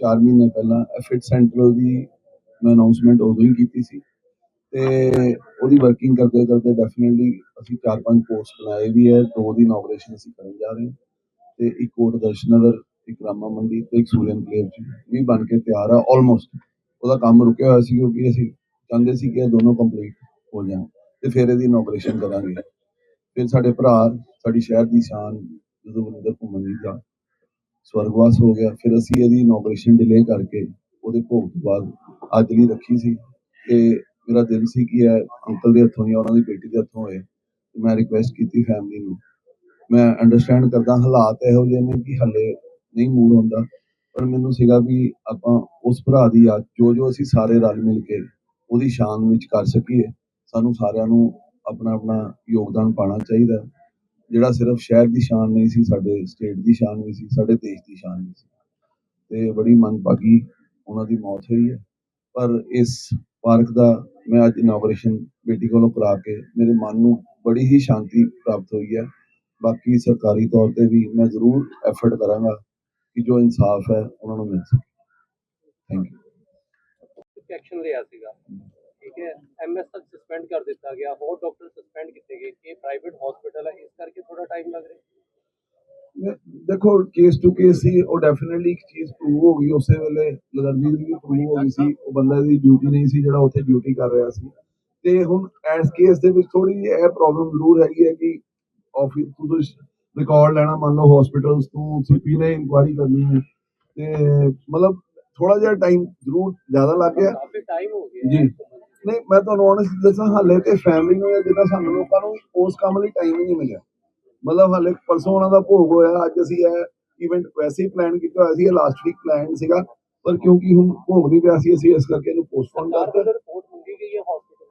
4 ਮਹੀਨੇ ਪਹਿਲਾਂ ਐਫਿਟ ਸੈਂਟਰ ਦੀ ਮੈਂ ਅਨਾਉਂਸਮੈਂਟ ਉਦੋਂ ਹੀ ਕੀਤੀ ਸੀ ਤੇ ਉਹਦੀ ਵਰਕਿੰਗ ਕਰਦੇ ਕਰਦੇ ਡੈਫੀਨਿਟਲੀ ਅਸੀਂ ਚਾਰ ਪੰਜ ਕੋਰਸ ਬਣਾਏ ਵੀ ਹੈ, ਦੋ ਦੀ ਇਨੋਗ੍ਰੇਸ਼ਨ ਅਸੀਂ ਕਰਨ ਜਾ ਰਹੇ ਹਾਂ ਤੇ ਇੱਕ ਕੋਟ ਦਰਸ਼ਨਗਰ ਇੱਕ ਰਾਮਾ ਮੰਡੀ ਤੇ ਇੱਕ ਸੂਰਨ ਕਲੇਵ ਜੀ ਵੀ ਬਣ ਕੇ ਤਿਆਰ ਆ ਆਲਮੋਸਟ ਉਹਦਾ ਕੰਮ ਰੁਕਿਆ ਹੋਇਆ ਸੀ ਕਿਉਂਕਿ ਅਸੀਂ ਚਾਹੁੰਦੇ ਸੀ ਕਿ ਇਹ ਦੋਨੋਂ ਕੰਪਲੀਟ ਹੋ ਜਾਣ ਤੇ ਫਿਰ ਇਹਦੀ ਇਨੋਗ੍ਰੇਸ਼ਨ ਕਰਾਂਗੇ। ਫਿਰ ਸਾਡੇ ਭਰਾ, ਸਾਡੀ ਸ਼ਹਿਰ ਦੀ ਸ਼ਾਨ ਜਦੋਂ ਵਰਿੰਦਰ ਘੁੰਮਣ ਲਈ ਦਾ ਸਵਰਗਵਾਸ ਹੋ ਗਿਆ। ਫਿਰ ਅਸੀਂ ਇਹਦੀ ਇਨੋਗ੍ਰੇਸ਼ਨ ਡਿਲੇ ਕਰਕੇ ਉਹਦੇ ਭੋਗ ਤੋਂ ਬਾਅਦ ਅੱਜ ਲਈ ਰੱਖੀ ਸੀ। ਤੇ ਮੇਰਾ ਦਿਲ ਸੀ ਕਿ ਇਹ ਅੰਕਲ ਦੇ ਹੱਥੋਂ ਜਾਂ ਉਹਨਾਂ ਦੀ ਬੇਟੀ ਦੇ ਹੱਥੋਂ ਹੋਏ। ਮੈਂ ਰਿਕੁਐਸਟ ਕੀਤੀ ਫੈਮਿਲੀ ਨੂੰ। ਮੈਂ ਅੰਡਰਸਟੈਂਡ ਕਰਦਾ ਹਾਲਾਤ ਇਹੋ ਜਿਹੇ ਨੇ ਕਿ ਹੱਲੇ ਨਹੀਂ ਮੂਡ ਹੁੰਦਾ। ਪਰ ਮੈਨੂੰ ਸੀਗਾ ਵੀ ਆਪਾਂ ਉਸ ਭਰਾ ਦੀ ਯਾਦ, ਜੋ ਜੋ ਅਸੀਂ ਸਾਰੇ ਰਲ ਮਿਲ ਕੇ ਉਹਦੀ ਸ਼ਾਨ ਵਿੱਚ ਕਰ ਸਕੀਏ, ਸਾਨੂੰ ਸਾਰਿਆਂ ਨੂੰ ਆਪਣਾ ਆਪਣਾ ਯੋਗਦਾਨ ਪਾਉਣਾ ਚਾਹੀਦਾ। ਜਿਹੜਾ ਸਿਰਫ ਸ਼ਹਿਰ ਦੀ ਸ਼ਾਨ ਨਹੀਂ ਸੀ, ਸਾਡੇ ਸਟੇਟ ਦੀ ਸ਼ਾਨ ਵੀ ਸੀ, ਸਾਡੇ ਦੇਸ਼ ਦੀ ਸ਼ਾਨ ਵੀ ਸੀ। ਤੇ ਬੜੀ ਮੰਦਭਾਗੀ ਉਹਨਾਂ ਦੀ ਮੌਤ ਹੋਈ ਹੈ। ਪਰ ਇਸ ਪਾਰਕ ਦਾ ਮੈਂ ਅੱਜ ਇਨੋਗ੍ਰੇਸ਼ਨ ਬੇਟੀ ਕੋਲੋਂ ਕਰਾ ਕੇ ਮੇਰੇ ਮਨ ਨੂੰ ਬੜੀ ਹੀ ਸ਼ਾਂਤੀ ਪ੍ਰਾਪਤ ਹੋਈ ਹੈ। ਬਾਕੀ ਸਰਕਾਰੀ ਤੌਰ ਤੇ ਵੀ ਮੈਂ ਜ਼ਰੂਰ ਐਫਰਟ ਕਰਾਂਗਾ ਕਿ ਜੋ ਇਨਸਾਫ ਹੈ, ਉਹਨਾਂ ਨੂੰ ਮਿਲ ਸਕੇ। ਥੈਂਕ ਯੂ ਐਕਸ਼ਨ ਲਿਆ ਸੀਗਾ। ਠੀਕ ਹੈ ਐਮਐਸ ਤੱਕ ਸਸਪੈਂਡ ਕਰ ਦਿੱਤਾ ਗਿਆ ਹੋਰ ਡਾਕਟਰ ਸਸਪੈਂਡ ਕੀਤੇ ਗਏ ਇਹ ਪ੍ਰਾਈਵੇਟ ਹਸਪੀਟਲ ਹੈ ਇਸ ਕਰਕੇ ਥੋੜਾ ਟਾਈਮ ਲੱਗ ਰਿਹਾ? ਦੇਖੋ ਕੇਸ ਟੂ ਕੇਸ ਸੀ ਉਹ ਡੈਫੀਨਿਟਲੀ ਇੱਕ ਚੀਜ਼ ਪ੍ਰੂਵ ਹੋ ਗਈ ਉਸੇ ਵੇਲੇ ਲਗਰਜੀਤ ਵੀ ਪ੍ਰੂਵ ਹੋ ਗਈ ਸੀ ਉਹ ਬੰਦਾ ਦੀ ਡਿਊਟੀ ਨਹੀਂ ਸੀ ਜਿਹੜਾ ਉੱਥੇ ਡਿਊਟੀ ਕਰ ਰਿਹਾ ਸੀ। ਤੇ ਹੁਣ ਇਸ ਕੇਸ ਦੇ ਵਿੱਚ ਥੋੜੀ ਜਿਹੀ ਇਹ ਪ੍ਰੋਬਲਮ ਜ਼ਰੂਰ ਹੈਗੀ ਹੈ ਕਿ ਆਫਿਸ ਤੁਸੀਂ ਰਿਕਾਰਡ ਲੈਣਾ ਮੰਨ ਲਓ ਹਸਪੀਟਲਸ ਤੋਂ ਸੀਪੀ ਨੇ ਇਨਕੁਆਇਰੀ ਕਰਨੀ ਹੈ ਤੇ ਮਤਲਬ ਥੋੜਾ ਜਿਹਾ ਟਾਈਮ ਜ਼ਰੂਰ ਜ਼ਿਆਦਾ ਲੱਗ ਗਿਆ। ਕਾਫੀ ਟਾਈਮ ਹੋ ਗਿਆ। ਜੀ। ਨਹੀਂ ਮੈਂ ਤੁਹਾਨੂੰ honestly ਦੱਸਾਂ ਹਾਲੇ ਤੇ ਫੈਮਿਲੀ ਨੂੰ ਜਾਂ ਜਿੱਦਾਂ ਸਾਨੂੰ ਲੋਕਾਂ ਨੂੰ ਉਸ ਕੰਮ ਲਈ ਟਾਈਮ ਹੀ ਨਹੀਂ ਮਿਲਿਆ। ਮਤਲਬ ਹਾਲੇ ਪਰਸੋਂ ਉਹਨਾਂ ਦਾ ਭੋਗ ਹੋਇਆ ਅੱਜ ਅਸੀਂ ਇਹ ਇਵੈਂਟ ਵੈਸੇ ਹੀ ਪਲਾਨ ਕੀਤਾ ਹੋਇਆ ਸੀ ਇਹ ਲਾਸਟ ਵੀਕ ਪਲਾਨ ਸੀਗਾ ਪਰ ਕਿਉਂਕਿ ਹੁਣ ਭੋਗ ਨਹੀਂ ਪਿਆ ਸੀ ਅਸੀਂ ਇਸ ਕਰਕੇ ਇਹਨੂੰ ਪੋਸਟਪੋਨ ਕਰਤਾ। ਰਿਪੋਰਟ ਮੰਗੀ ਗਈ ਹੈ ਹਸਪੀਟਲ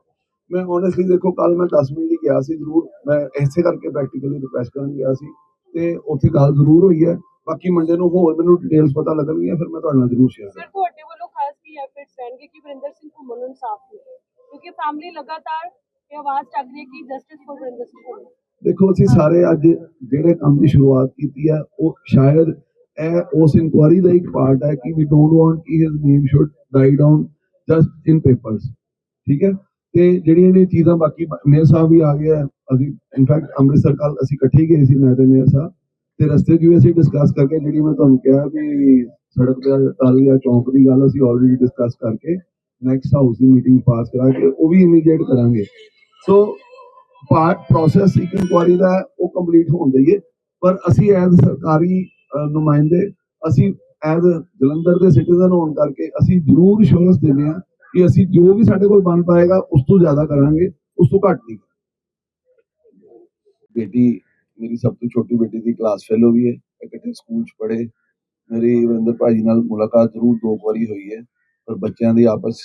ਮੈਂ honestly ਦੇਖੋ ਕੱਲ ਮੈਂ 10 ਮਿੰਟ ਲਈ ਗਿਆ ਸੀ ਜ਼ਰੂਰ ਮੈਂ ਇਸੇ ਕਰਕੇ ਪ੍ਰੈਕਟੀਕਲੀ ਰਿਕੁਐਸਟ ਕਰਨ ਗਿਆ ਸੀ ਤੇ ਉੱਥੇ ਗੱਲ ਜ਼ਰੂਰ ਹੋਈ ਹੈ। ਬਾਕੀ ਮੰਡੇ ਨੂੰ ਹੋਰ ਮੈਨੂੰ ਡਿਟੇਲਸ ਪਤਾ ਲੱਗਣਗੀਆਂ ਫਿਰ ਮੈਂ ਤੁਹਾਡੇ ਨਾਲ ਜ਼ਰੂਰ ਸ਼ੇਅਰ ਸਰ ਤੁਹਾਡੇ ਵੱਲੋਂ ਖਾਸ ਕੀ ਐਫਰਟਸ ਰਹਿਣਗੇ ਕਿ ਵਰਿੰਦਰ ਸਿੰਘ ਘੁੰਮਣ ਨੂੰ ਇਨਸਾਫ ਮਿਲੇ? ਕਿਉਂਕਿ ਫੈਮਿਲੀ ਲਗਾਤਾਰ ਇਹ ਆਵਾਜ਼ ਚੱਕ ਰਹੀ ਹੈ ਕਿ ਜਸਟਿਸ ਫॉर ਵਰਿੰਦਰ ਸਿੰਘ ਦੇਖੋ, ਅਸੀਂ ਸਾਰੇ ਅੱਜ ਜਿਹੜੇ ਕੰਮ ਦੀ ਸ਼ੁਰੂਆਤ ਕੀਤੀ ਹੈ, ਉਹ ਸ਼ਾਇਦ ਇਹ ਉਸ ਇਨਕੁਆਰੀ ਦਾ ਇੱਕ ਪਾਰਟ ਹੈ ਕਿ ਵੀ ਡੋਨਟ ਵਾਂਟ ਕਿ his name should die down just in papers ਠੀਕ ਹੈ? ਤੇ ਜਿਹੜੀਆਂ ਜਿਹੜੀਆਂ ਚੀਜ਼ਾਂ ਬਾਕੀ ਮੇਅਰ ਸਾਹਿਬ ਵੀ ਆ ਗਏ ਅਸੀਂ ਇਨਫੈਕਟ ਅੰਮ੍ਰਿਤਸਰ ਕੱਲ ਅਸੀਂ ਇਕੱਠੇ ਗਏ ਸੀ, ਮੈਂ ਤੇ ਮੇਅਰ ਸਾਹਿਬ, ਤੇ ਰਸਤੇ 'ਚ ਵੀ ਅਸੀਂ ਡਿਸਕਸ ਕਰਕੇ ਜਿਹੜੀ ਮੈਂ ਤੁਹਾਨੂੰ ਕਿਹਾ ਵੀ ਸੜਕ ਦੇ ਟਾਲ ਚੌਂਕ ਦੀ ਗੱਲ ਅਸੀਂ ਆਲਰੇਡੀ ਡਿਸਕਸ ਕਰਕੇ ਨੈਕਸਟ ਹਾਊਸ ਦੀ ਮੀਟਿੰਗ ਪਾਸ ਕਰਾ ਕੇ ਉਹ ਵੀ ਇਮੀਡੀਏਟ ਕਰਾਂਗੇ। ਸੋ ਪਾਰਟ ਪ੍ਰੋਸੈਸ ਇੱਕ ਇਨਕੁਆਰੀ ਦਾ ਉਹ ਕੰਪਲੀਟ ਹੋਣ ਦਈਏ ਪਰ ਅਸੀਂ ਐਜ਼ ਸਰਕਾਰੀ ਨੁਮਾਇੰਦੇ, ਅਸੀਂ ਐਜ਼ ਜਲੰਧਰ ਦੇ ਸਿਟੀਜ਼ਨ ਹੋਣ ਕਰਕੇ ਅਸੀਂ ਜ਼ਰੂਰ ਅਸ਼ੋਰੈਂਸ ਦਿੰਦੇ ਹਾਂ ਕਿ ਅਸੀਂ ਜੋ ਵੀ ਸਾਡੇ ਕੋਲ ਬਣ ਪਾਏਗਾ, ਉਸ ਤੋਂ ਜ਼ਿਆਦਾ ਕਰਾਂਗੇ, ਉਸ ਤੋਂ ਘੱਟ ਨਹੀਂ। ਬੇਟੀ, ਮੇਰੀ ਸਭ ਤੋਂ ਛੋਟੀ ਬੇਟੀ ਦੀ ਕਲਾਸ ਫੈਲੋ ਵੀ ਹੈ, ਇਕੱਠੇ ਸਕੂਲ ਚ ਪੜ੍ਹੇ। ਮੇਰੀ ਵਰਿੰਦਰ ਭਾਜੀ ਨਾਲ ਮੁਲਾਕਾਤ ਜ਼ਰੂਰ ਦੋ ਕੁ ਵਾਰੀ ਹੋਈ ਹੈ। ਪਰ ਬੱਚਿਆਂ ਦੀ ਆਪਸ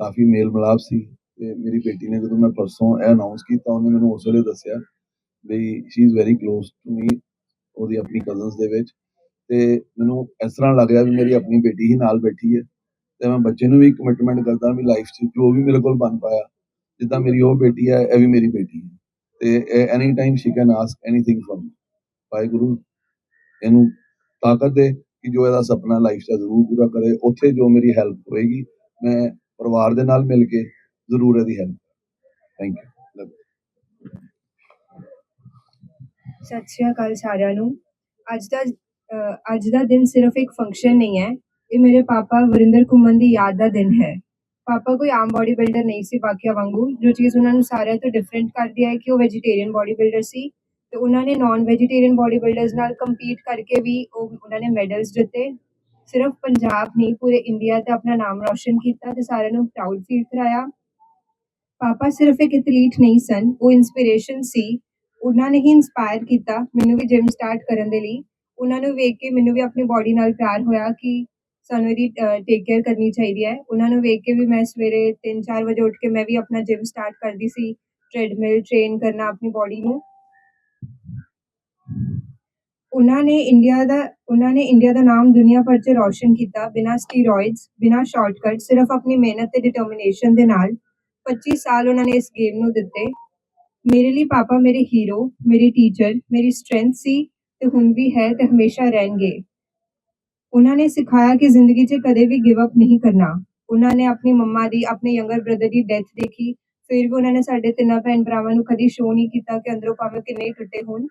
ਕਾਫੀ ਮੇਲ ਮਿਲਾਪ ਸੀ ਤੇ ਮੇਰੀ ਬੇਟੀ ਨੇ ਜਦੋਂ ਮੈਂ ਪਰਸੋਂ ਇਹ ਅਨਾਉਂਸ ਕੀਤਾ, ਉਹਨੇ ਮੈਨੂੰ ਉਸ ਵੇਲੇ ਦੱਸਿਆ ਵੀ she is very close to me ਉਹਦੀ ਆਪਣੀ ਕਜ਼ਨਸ ਦੇ ਵਿੱਚ ਤੇ ਮੈਨੂੰ ਇਸ ਤਰ੍ਹਾਂ ਲੱਗ ਰਿਹਾ ਵੀ ਮੇਰੀ ਆਪਣੀ ਬੇਟੀ ਹੀ ਨਾਲ ਬੈਠੀ ਹੈ ਤੇ ਮੈਂ ਬੱਚੇ ਨੂੰ ਵੀ ਕਮਿਟਮੈਂਟ ਕਰਦਾ ਵੀ ਲਾਈਫ 'ਚ ਜੋ ਵੀ ਮੇਰੇ ਕੋਲ ਬਣ ਪਾਇਆ, ਜਿੱਦਾਂ ਮੇਰੀ ਉਹ ਬੇਟੀ ਹੈ, ਇਹ ਵੀ ਮੇਰੀ ਬੇਟੀ ਹੈ ਤੇ any time she can ask anything from Waheguru ਇਹਨੂੰ ਤਾਕਤ ਦੇ ਕਿ ਜੋ ਇਹਦਾ ਸੁਪਨਾ ਲਾਈਫ 'ਚ ਜ਼ਰੂਰ ਪੂਰਾ ਕਰੇ, ਉੱਥੇ ਜੋ ਮੇਰੀ ਹੈਲਪ ਹੋਏਗੀ, ਮੈਂ ਪਰਿਵਾਰ ਦੇ ਨਾਲ ਮਿਲ ਕੇ ਜ਼ਰੂਰ ਇਹਦੀ ਹੈਲਪ ਥੈਂਕ ਯੂ ਸਤਿ ਸ਼੍ਰੀ ਅਕਾਲ ਸਾਰਿਆਂ ਨੂੰ। ਅੱਜ ਦਾ ਅੱਜ ਦਾ ਦਿਨ ਸਿਰਫ ਇੱਕ ਫੰਕਸ਼ਨ ਨਹੀਂ ਹੈ, ਇਹ ਮੇਰੇ ਪਾਪਾ ਵਰਿੰਦਰ ਘੁੰਮਣ ਦੀ ਯਾਦ ਦਾ ਦਿਨ ਹੈ। ਪਾਪਾ ਕੋਈ ਆਮ ਬਾਡੀ ਬਿਲਡਰ ਨਹੀਂ ਸੀ ਬਾਕੀਆਂ ਵਾਂਗੂ, ਜੋ ਚੀਜ਼ ਉਹਨਾਂ ਨੂੰ ਸਾਰਿਆਂ ਤੋਂ ਡਿਫਰੈਂਟ ਕਰਦੀ ਹੈ ਕਿ ਉਹ ਵੈਜੀਟੇਰੀਅਨ ਬਾਡੀ ਬਿਲਡਰ ਸੀ। ਤੇ ਉਹਨਾਂ ਨੇ ਨਾਨ ਵੈਜੀਟੇਰੀਅਨ ਬਾਡੀ ਬਿਲਡਰਸ ਨਾਲ ਕੰਪੀਟ ਕਰਕੇ ਵੀ ਉਹ, ਉਹਨਾਂ ਨੇ ਮੈਡਲਸ ਜਿੱਤੇ। ਸਿਰਫ ਪੰਜਾਬ ਨਹੀਂ, ਪੂਰੇ ਇੰਡੀਆ ਤੇ ਆਪਣਾ ਨਾਮ ਰੌਸ਼ਨ ਕੀਤਾ ਤੇ ਸਾਰਿਆਂ ਨੂੰ ਪ੍ਰਾਊਡ ਫੀਲ ਕਰਾਇਆ। ਪਾਪਾ ਸਿਰਫ ਇੱਕ ਐਥਲੀਟ ਨਹੀਂ ਸਨ, ਉਹ ਇਨਸਪੀਰੇਸ਼ਨ ਸੀ। ਉਹਨਾਂ ਨੇ ਹੀ ਇਨਸਪਾਇਰ ਕੀਤਾ ਮੈਨੂੰ ਵੀ ਜਿਮ ਸਟਾਰਟ ਕਰਨ ਦੇ ਲਈ। ਉਹਨਾਂ ਨੂੰ ਵੇਖ ਕੇ ਮੈਨੂੰ ਵੀ ਆਪਣੀ ਬਾਡੀ ਨਾਲ ਪਿਆਰ ਹੋਇਆ ਕਿ ਸਾਨੂੰ ਇਹਦੀ ਟੇਕ ਕੇਅਰ ਕਰਨੀ ਚਾਹੀਦੀ ਹੈ। ਉਹਨਾਂ ਨੂੰ ਵੇਖ ਕੇ ਵੀ ਮੈਂ ਸਵੇਰੇ 3-4 ਵਜੇ ਉੱਠ ਕੇ ਮੈਂ ਵੀ ਆਪਣਾ ਜਿਮ ਸਟਾਰਟ ਕਰਦੀ ਸੀ। ਟ੍ਰੈਡਮਿਲ ਟ੍ਰੇਨ ਕਰਨਾ ਆਪਣੀ ਬਾਡੀ ਨੂੰ। ਉਹਨਾਂ ਨੇ ਇੰਡੀਆ ਦਾ, ਉਹਨਾਂ ਨੇ ਇੰਡੀਆ ਦਾ ਨਾਮ ਦੁਨੀਆ ਭਰ 'ਚ ਰੌਸ਼ਨ ਕੀਤਾ, ਬਿਨਾਂ ਸਟੀਰੋਇਡਸ ਬਿਨਾਂ ਸ਼ਾਰਟਕਟ ਸਿਰਫ ਆਪਣੀ ਮਿਹਨਤ ਤੇ ਡਿਟਰਮੀਨੇਸ਼ਨ ਦੇ ਨਾਲ। 25 ਸਾਲ ਉਹਨਾਂ ਨੇ ਇਸ ਗੇਮ ਨੂੰ ਦਿੱਤੇ। ਮੇਰੇ ਲਈ ਪਾਪਾ ਮੇਰੇ ਹੀਰੋ ਮੇਰੀ ਟੀਚਰ ਮੇਰੀ ਸਟਰੈਂਥ ਸੀ ਤੇ ਹੁਣ ਵੀ ਹੈ ਤੇ ਹਮੇਸ਼ਾ ਰਹਿਣਗੇ। ਉਹਨਾਂ ਨੇ ਸਿਖਾਇਆ ਕਿ ਜ਼ਿੰਦਗੀ 'ਚ ਕਦੇ ਵੀ ਗਿਵ ਅਪ ਨਹੀਂ ਕਰਨਾ। ਉਹਨਾਂ ਨੇ ਆਪਣੀ ਮੰਮਾ ਦੀ, ਆਪਣੇ ਯੰਗਰ ਬ੍ਰਦਰ ਦੀ ਡੈਥ ਦੇਖੀ। ਫਿਰ ਵੀ ਉਹਨਾਂ ਨੇ ਸਾਡੇ ਤਿੰਨਾਂ ਭੈਣ ਭਰਾਵਾਂ ਨੂੰ ਕਦੀ ਸ਼ੋਅ ਨਹੀਂ ਕੀਤਾ ਕਿ ਅੰਦਰੋਂ ਭਾਵੇਂ ਕਿੰਨੇ ਟੁੱਟੇ ਹੋਣ।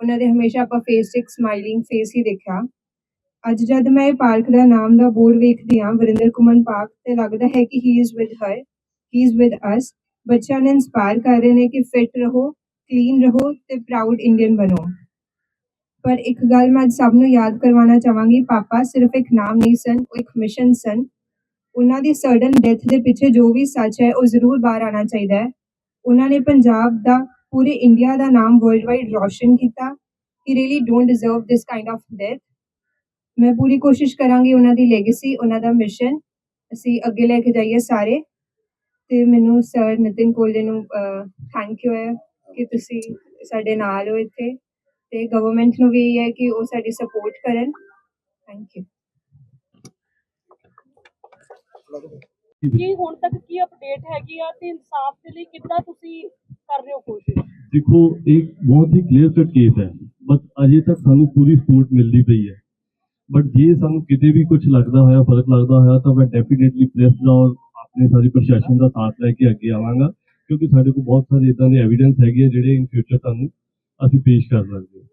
ਉਹਨਾਂ ਦੇ ਹਮੇਸ਼ਾ ਆਪਾਂ ਫੇਸ 'ਚ ਸਮਾਈਲਿੰਗ ਫੇਸ ਹੀ ਦੇਖਿਆ। ਅੱਜ ਜਦ ਮੈਂ ਇਹ ਪਾਰਕ ਦਾ ਨਾਮ ਦਾ ਬੋਰਡ ਵੇਖਦੀ ਹਾਂ, ਵਰਿੰਦਰ ਕੁਮਨ ਪਾਰਕ, ਤੇ ਲੱਗਦਾ ਹੈ ਕਿ he is with her he is with us ਬੱਚਿਆਂ ਨੂੰ ਇਨਸਪਾਇਰ ਕਰ ਰਹੇ ਨੇ ਕਿ ਫਿਟ ਰਹੋ ਕਲੀਨ ਰਹੋ ਤੇ ਪ੍ਰਾਊਡ ਇੰਡੀਅਨ ਬਣੋ। ਪਰ ਇੱਕ ਗੱਲ ਮੈਂ ਅੱਜ ਸਭ ਨੂੰ ਯਾਦ ਕਰਵਾਉਣਾ ਚਾਹਾਂਗੀ, ਪਾਪਾ ਸਿਰਫ ਇੱਕ ਨਾਮ ਨਹੀਂ ਸਨ, ਉਹ ਇੱਕ ਮਿਸ਼ਨ ਸਨ। ਉਹਨਾਂ ਦੀ ਸਡਨ ਡੈਥ ਦੇ ਪਿੱਛੇ ਜੋ ਵੀ ਸੱਚ ਹੈ, ਉਹ ਜ਼ਰੂਰ ਬਾਹਰ ਆਉਣਾ ਚਾਹੀਦਾ ਹੈ। ਉਹਨਾਂ ਨੇ ਪੰਜਾਬ ਦਾ ਪੂਰੇ ਇੰਡੀਆ ਦਾ ਨਾਮ ਵਰਲਡ ਵਾਈਡ ਰੋਸ਼ਨ ਕੀਤਾ he really don't deserve this kind of death ਮੈਂ ਪੂਰੀ ਕੋਸ਼ਿਸ਼ ਕਰਾਂਗੀ ਉਹਨਾਂ ਦੀ ਲੈਗੇਸੀ ਉਹਨਾਂ ਦਾ ਮਿਸ਼ਨ ਅਸੀਂ ਅੱਗੇ ਲੈ ਕੇ ਜਾਈਏ ਸਾਰੇ। ਤੇ ਮੈਨੂੰ ਸਰ ਨਿਤਿਨ ਕੋਲੇ ਨੂੰ ਥੈਂਕ ਯੂ ਹੈ ਕਿ ਤੁਸੀਂ ਸਾਡੇ ਨਾਲ ਹੋ ਇੱਥੇ। ਤੇ ਗਵਰਨਮੈਂਟ ਨੂੰ ਵੀ ਇਹ ਹੈ ਕਿ ਉਹ ਸਾਡੀ ਸਪੋਰਟ ਕਰਨ। ਥੈਂਕ ਯੂ ਕੀ ਹੁਣ ਤੱਕ ਕੀ ਅਪਡੇਟ ਹੈਗੀ ਆ ਤੇ ਇਨਸਾਫ ਦੇ ਲਈ ਕਿੱਦਾਂ ਤੁਸੀਂ ਕਰ ਰਹੇ ਹੋ ਕੋਸ਼ਿਸ਼? ਦੇਖੋ ਇੱਕ ਬਹੁਤ ਹੀ ਕਲੀਅਰ ਕੱਟ ਕੇਸ ਹੈ। ਬਟ ਅਜੇ ਤੱਕ ਸਾਨੂੰ ਪੂਰੀ ਸਪੋਰਟ ਮਿਲਦੀ ਪਈ ਹੈ। ਬਟ ਜੇ ਸਾਨੂੰ ਕਿਤੇ ਵੀ ਕੁਝ ਲੱਗਦਾ ਹੋਇਆ ਫ਼ਰਕ ਲੱਗਦਾ ਹੋਇਆ ਤਾਂ ਮੈਂ ਡੈਫੀਨੇਟਲੀ ਪ੍ਰੈਸ ਦਾ ਔਰ ਆਪਣੇ ਸਾਰੀ ਪ੍ਰਸ਼ਾਸਨ ਦਾ ਸਾਥ ਲੈ ਕੇ ਅੱਗੇ ਆਵਾਂਗਾ। ਕਿਉਂਕਿ ਸਾਡੇ ਕੋਲ ਬਹੁਤ ਸਾਰੇ ਇਦਾਂ ਦੇ ਐਵੀਡੈਂਸ ਹੈਗੇ ਆ ਜਿਹੜੇ ਇਨ ਫਿਊਚਰ ਤੁਹਾਨੂੰ ਅਸੀਂ ਪੇਸ਼ ਕਰ ਸਕਦੇ ਹਾਂ।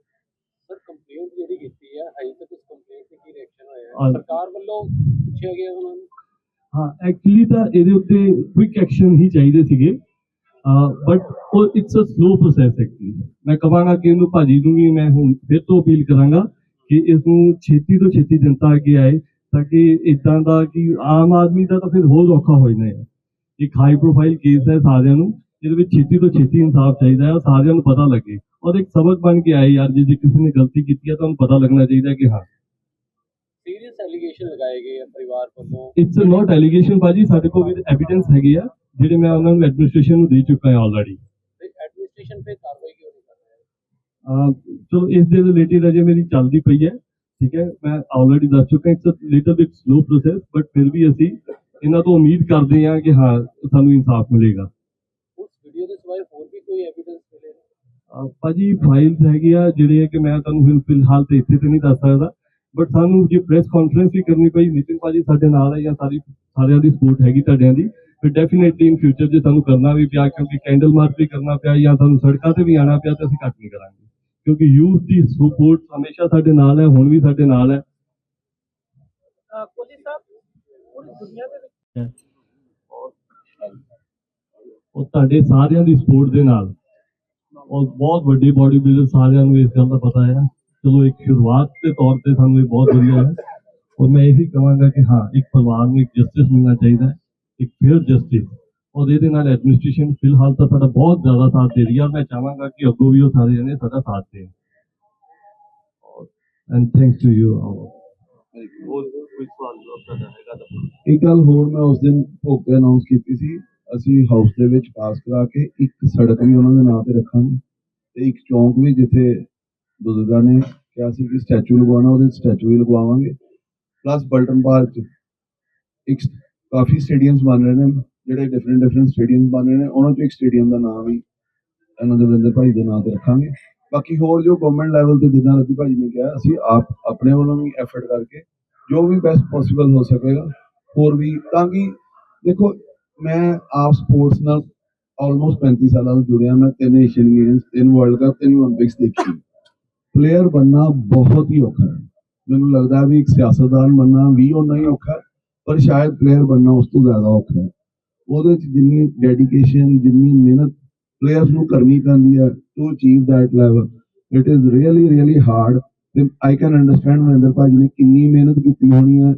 ਸਰ ਕੰਪਲੇਂਟ ਜਿਹੜੀ ਕੀਤੀ ਹੈ ਅਜੇ ਤੱਕ ਉਸ ਕੰਪਲੇਂਟ ਤੇ ਕੀ ਰਿਐਕਸ਼ਨ ਹੋਇਆ? ਸਰਕਾਰ ਵੱਲੋਂ ਪੁੱਛਿਆ ਗਿਆ ਉਹਨਾਂ ਨੂੰ? ਹਾਂ ਐਕਚੁਅਲੀ ਤਾਂ ਇਹਦੇ ਉੱਤੇ ਕੁਇਕ ਐਕਸ਼ਨ ਹੀ ਚਾਹੀਦੇ ਸੀਗੇ। ਬਟ ਉਹ it's a slow process actually ਮੈਂ ਕਹਾਂਗਾ ਕਿ ਇਹਨੂੰ ਭਾਜੀ ਨੂੰ ਵੀ ਮੈਂ ਹੁਣ ਫਿਰ ਤੋਂ ਅਪੀਲ ਕਰਾਂਗਾ ਕਿ ਇਸ ਨੂੰ ਛੇਤੀ ਤੋਂ ਛੇਤੀ ਜਨਤਾ ਅੱਗੇ ਆਏ ਤਾਂ ਕਿ ਇਦਾਂ ਦਾ ਕਿ ਆਮ ਆਦਮੀ ਦਾ ਤਾਂ ਫਿਰ ਹੋਰ ਔਖਾ ਹੋ ਜਾਣਾ ਹੈ। ਇੱਕ ਹਾਈ ਪ੍ਰੋਫਾਈਲ ਕੇਸ ਹੈ ਸਾਰਿਆਂ ਨੂੰ ਜਿਹਦੇ ਵਿੱਚ ਛੇਤੀ ਤੋਂ ਛੇਤੀ ਇਨਸਾਫ ਚਾਹੀਦਾ ਹੈ ਸਾਰਿਆਂ ਨੂੰ ਪਤਾ ਲੱਗੇ। ਔਰ ਇੱਕ ਸਬਕ ਬਣ ਕੇ ਆਏ ਯਾਰ ਜੇ ਜੇ ਕਿਸੇ ਨੇ ਗਲਤੀ ਕੀਤੀ ਹੈ ਤਾਂ ਉਹਨੂੰ ਪਤਾ ਲੱਗਣਾ ਚਾਹੀਦਾ ਕਿ ਹਾਂ। ਸੀਰੀਅਸ ਐਲੀਗੇਸ਼ਨ ਲਗਾਏ ਗਏ ਆ ਪਰਿਵਾਰ ਵੱਲੋਂ। ਇਟਸ ਨਾਟ ਐਲੀਗੇਸ਼ਨ ਭਾਜੀ ਸਾਡੇ ਕੋਲ ਵਿਦ ਐਵੀਡੈਂਸ ਹੈਗੇ ਆ। ਜਿਹੜੇ ਮੈਂ ਉਹਨਾਂ ਨੂੰ ਐਡਮਿਨਿਸਟ੍ਰੇਸ਼ਨ ਨੂੰ ਦੇ ਚੁੱਕਾ ਹਾਂ ਆਲਰੇਡੀ ਐਡਮਿਨਿਸਟ੍ਰੇਸ਼ਨ ਤੇ ਕਾਰਵਾਈ ਕਿਉਂ ਨਹੀਂ ਕਰ ਰਿਹਾ? ਚਲੋ ਇਸ ਦੇ ਰਿਲੇਟਿਡ ਅਜੇ ਮੇਰੀ ਚੱਲਦੀ ਪਈ ਹੈ ਠੀਕ ਹੈ? ਮੈਂ ਆਲਰੇਡੀ ਦੱਸ ਚੁੱਕਾ it's a little bit slow process but ਫਿਰ ਵੀ ਅਸੀਂ ਇਹਨਾਂ ਤੋਂ ਉਮੀਦ ਕਰਦੇ ਹਾਂ ਕਿ ਹਾਂ ਸਾਨੂੰ ਇਨਸਾਫ ਮਿਲੇਗਾ। ਉਸ ਵੀਡੀਓ ਦੇ ਸਿਵਾਏ ਹੋਰ ਵੀ ਕੋਈ ਐਵੀਡੈਂਸ ਮਿਲੇ ਅਹ ਭਾਜੀ ਫਾਈਲਸ ਹੈਗੇ ਆ ਜਿਹੜੇ ਆ ਕਿ ਮੈਂ ਤੁਹਾਨੂੰ ਹੁਣ ਫਿਲਹਾਲ ਤੇ ਇੱਥੇ ਤੇ ਨਹੀਂ ਦੱਸ ਸਕਦਾ ਬਟ ਸਾਨੂੰ ਜੇ ਪ੍ਰੈਸ ਕਾਨਫਰੰਸ ਵੀ ਕਰਨੀ ਪਈ ਨਿਤਿਨ ਭਾਜੀ ਸਾਡੇ ਨਾਲ ਹੈ ਜਾਂ ਸਾਰੀ ਸਾਰਿਆਂ ਦੀ ਸਪੋਰਟ ਹੈਗੀ ਤੁਹਾਡਿਆਂ ਦੀ ਫਿਰ ਡੈਫੀਨੇਟਲੀ ਇਨ ਫਿਊਚਰ ਜੇ ਸਾਨੂੰ ਕਰਨਾ ਵੀ ਪਿਆ ਕਿਉਂਕਿ ਕੈਂਡਲ ਮਾਰਚ ਵੀ ਕਰਨਾ ਪਿਆ ਜਾਂ ਸਾਨੂੰ ਸੜਕਾਂ ਤੇ ਵੀ ਆਣਾ ਪਿਆ ਤਾਂ ਅਸੀਂ ਘੱਟ ਨਹੀਂ ਕਰਾਂਗੇ। ਕਿਉਂਕਿ ਯੂਥ ਦੀ ਸਪੋਰਟ ਹਮੇਸ਼ਾ ਸਾਡੇ ਨਾਲ ਹੈ ਹੁਣ ਵੀ ਸਾਡੇ ਨਾਲ ਹੈ। ਕੋਲੀ ਸਾਹਿਬ ਪੂਰੀ ਦੁਨੀਆ ਦੇ ਵਿੱਚ ਉਹ ਤੁਹਾਡੇ ਸਾਰਿਆਂ ਦੀ ਸਪੋਰਟ ਦੇ ਨਾਲ। ਔਰ ਬਹੁਤ ਵੱਡੇ ਬਾਡੀ ਬਿਲਡਰ ਸਾਰਿਆਂ ਨੂੰ ਇਸ ਗੱਲ ਦਾ ਪਤਾ ਹੈ। ਚਲੋ ਇੱਕ ਸ਼ੁਰੂਆਤ ਦੇ ਤੌਰ ਤੇ ਸਾਨੂੰ ਇਹ ਬਹੁਤ ਵਧੀਆ ਹੈ। ਔਰ ਮੈਂ ਇਹੀ ਕਹਾਂਗਾ ਕਿ ਹਾਂ ਇੱਕ ਪਰਿਵਾਰ ਨੂੰ ਇੱਕ ਜਸਟਿਸ ਮਿਲਣਾ ਚਾਹੀਦਾ ਹੈ। ਇੱਕ ਫੇਅਰ ਜਸਟਿਸ ਔਰ ਇਹਦੇ ਨਾਲ ਐਡਮਿਨਿਸਟ੍ਰੇਸ਼ਨ ਫਿਲਹਾਲ ਤਾਂ ਸਾਡਾ ਬਹੁਤ ਜ਼ਿਆਦਾ ਸਾਥ ਦੇ ਰਹੀ ਹੈ ਮੈਂ ਚਾਹਾਂਗਾ ਕਿ ਅੱਗੋਂ ਵੀ ਉਹ ਸਾਰੇ ਜਣੇ ਸਾਡਾ ਸਾਥ ਦੇਣ। ਐਂਡ ਥੈਂਕਸ ਟੂ ਯੂ ਤਾਂ ਇੱਕ ਗੱਲ ਹੋਰ ਮੈਂ ਉਸ ਦਿਨ ਭੋਗ ਤੇ ਅਨਾਉਂਸ ਕੀਤੀ ਸੀ ਅਸੀਂ ਹਾਊਸ ਦੇ ਵਿੱਚ ਪਾਸ ਕਰਾ ਕੇ ਇੱਕ ਸੜਕ ਵੀ ਉਹਨਾਂ ਦੇ ਨਾਂ ਤੇ ਰੱਖਾਂਗੇ ਤੇ ਇੱਕ ਚੌਂਕ ਵੀ ਜਿੱਥੇ ਬਜ਼ੁਰਗਾਂ ਨੇ ਕਿਹਾ ਸੀ ਕਿ ਸਟੈਚੂ ਲਗਵਾਉਣਾ ਉਹਦੇ ਸਟੈਚੂ ਵੀ ਲਗਵਾਵਾਂਗੇ। ਪਲੱਸ ਬਲਟਨ ਪਾਰਕ 'ਚ ਇੱਕ ਕਾਫੀ ਸਟੇਡੀਅਮਸ ਬਣ ਰਹੇ ਨੇ, ਜਿਹੜੇ ਡਿਫਰੈਂਟ ਡਿਫਰੈਂਟ ਸਟੇਡੀਅਮਸ ਬਣ ਰਹੇ ਨੇ, ਉਹਨਾਂ ਚੋਂ ਇੱਕ ਸਟੇਡੀਅਮ ਦਾ ਨਾਮ ਵੀ ਇਹਨਾਂ ਦੇ ਵਿੰਦਰ ਭਾਈ ਦੇ ਨਾਂ ਤੇ ਰੱਖਾਂਗੇ। ਬਾਕੀ ਹੋਰ ਜੋ ਗਵਰਨਮੈਂਟ ਲੈਵਲ ਤੇ ਜਿੱਦਾਂ ਰਵੀ ਭਾਈ ਨੇ ਕਿਹਾ, ਅਸੀਂ ਆਪ ਆਪਣੇ ਵੱਲੋਂ ਵੀ ਐਫਰਟ ਕਰਕੇ ਜੋ ਵੀ ਬੈਸਟ ਪੋਸੀਬਲ ਹੋ ਸਕੇਗਾ, ਹੋਰ ਵੀ ਤਾਂ ਕਿ ਦੇਖੋ, ਮੈਂ ਆਪ ਸਪੋਰਟਸ ਨਾਲ ਆਲਮੋਸਟ 35 ਸਾਲਾਂ ਤੋਂ ਜੁੜਿਆ, ਮੈਂ ਤਿੰਨ ਏਸ਼ੀਅਨ ਗੇਮਸ ਤਿੰਨ ਵਰਲਡ ਕੱਪ ਤਿੰਨ 올림픽ਸ ਦੇਖੀ। ਪਲੇਅਰ ਬੰਨਾ ਬਹੁਤ ਹੀ ਔਖਾ ਹੈ। ਮੈਨੂੰ ਲੱਗਦਾ ਵੀ ਇੱਕ ਸਿਆਸਤਦਾਨ ਬੰਨਾ ਵੀ ਉਹਨਾਂ ਹੀ ਔਖਾ ਪਰ ਸ਼ਾਇਦ ਪਲੇਅਰ ਬਣਨਾ ਉਸ ਤੋਂ ਜ਼ਿਆਦਾ ਔਖਾ ਹੈ। ਉਹਦੇ ਚ ਜਿੰਨੀ ਡੈਡੀਕੇਸ਼ਨ ਜਿੰਨੀ ਮਿਹਨਤ ਪਲੇਅਰਸ ਨੂੰ ਕਰਨੀ ਪੈਂਦੀ ਹੈ to achieve that level it is really really hard ਤੇ ਆਈ ਕੈਨ ਅੰਡਰਸਟੈਂਡ ਮਹਿੰਦਰ ਭਾਜੀ ਨੇ ਕਿੰਨੀ ਮਿਹਨਤ ਕੀਤੀ ਹੋਣੀ ਹੈ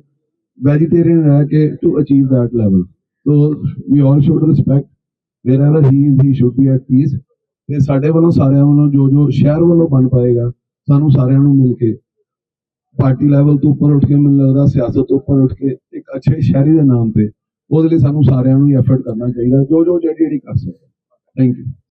ਵੈਜੀਟੇਰੀਅਨ ਰਹਿ ਕੇ to achieve that level so we all should respect wherever he is he should be at peace ਤੇ ਸਾਡੇ ਵੱਲੋਂ ਸਾਰਿਆਂ ਵੱਲੋਂ ਜੋ ਜੋ ਸ਼ਹਿਰ ਵੱਲੋਂ ਬਣ ਪਾਏਗਾ, ਸਾਨੂੰ ਸਾਰਿਆਂ ਨੂੰ ਮਿਲ ਕੇ ਪਾਰਟੀ ਲੈਵਲ ਤੋਂ ਉੱਪਰ ਉੱਠ ਕੇ, ਮੈਨੂੰ ਲੱਗਦਾ ਸਿਆਸਤ ਤੋਂ ਉੱਪਰ ਉੱਠ ਕੇ ਇੱਕ ਅੱਛੇ ਸ਼ਹਿਰੀ ਦੇ ਨਾਮ ਤੇ ਉਹਦੇ ਲਈ ਸਾਨੂੰ ਸਾਰਿਆਂ ਨੂੰ ਹੀ ਐਫਰਟ ਕਰਨਾ ਚਾਹੀਦਾ ਜੋ ਜੋ ਜਿਹੜੀ ਜਿਹੜੀ ਕਰ ਸਕਦੇ। Thank you